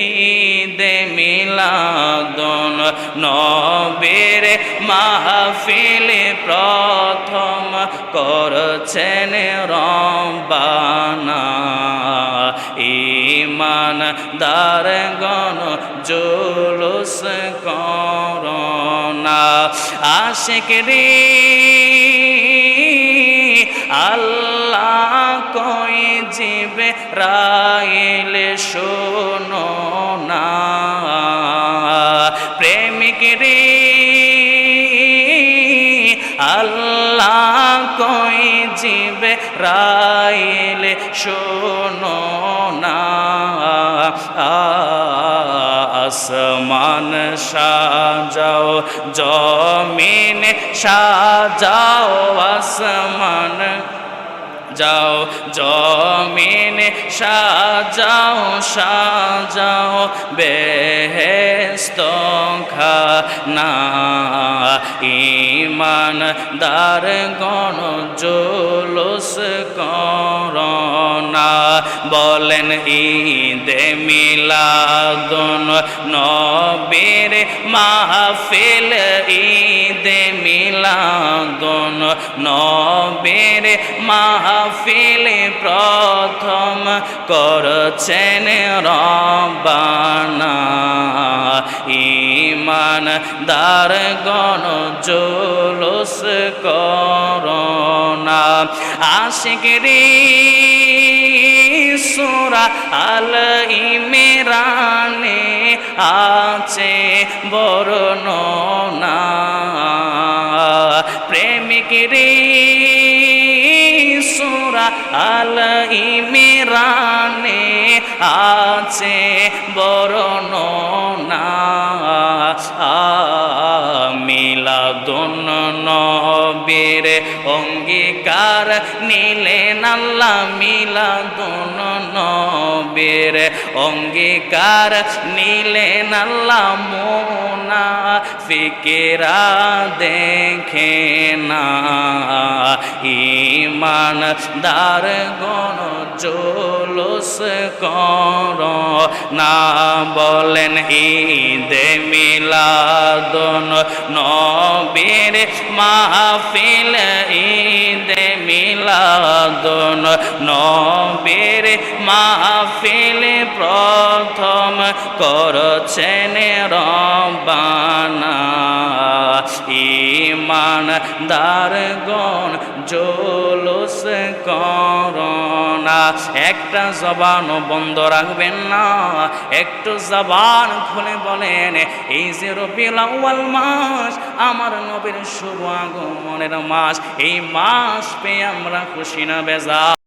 ঈদে মিলাদন নবীর মাহফিলে প্রথম করছেন রম্বানা। দার গণ জুলুস করোনা। আশিক রে, আল্লাহ কই জিবে রাইল শোনো। আল্লাহ কই জিবে রাইল শোনো না। আসমান সাজাও, জমিন সাজাও, আসমান যাও, জমিন সাজাও সাজাও বেহেস্ত খানা। ইমান দার গণ জুলুস করোনা। বলেন ঈদে মিলাদুন নবীর মাহফিল, ঈদে মিলাদুন নবীর মাহফিল প্রথম করছেন রবানা ইমান দার গণ জুলুস করোনা। আশিক সুরা আল ইমেরানে আছে বর্ণনা। প্রেমিক রে, সুরা আল ইমেরানে আছে বর্ণনা। নবীর অঙ্গীকার নিলেন আল্লাহ মিলাদুন নবীর অঙ্গীকার নিলেন আল্লাহ মোনা ফিকেরা দেখে না। ইমান দার গণ জোলস কর। না বলেন ঈদে মিলাদন নবীর মাহফিল, ঈদে মিলাদন নবীর মাহফিল প্রথম করছেন রবানা দারগণ জোলস করোনা। একটা জবান বন্ধ রাখবেন না, একটু জবান খুলে বলেন, এই যে রবিল আউয়াল মাস, আমার নবীর শুভ আগমনের মাস, এই মাস পেয়ে আমরা খুশি না বেজা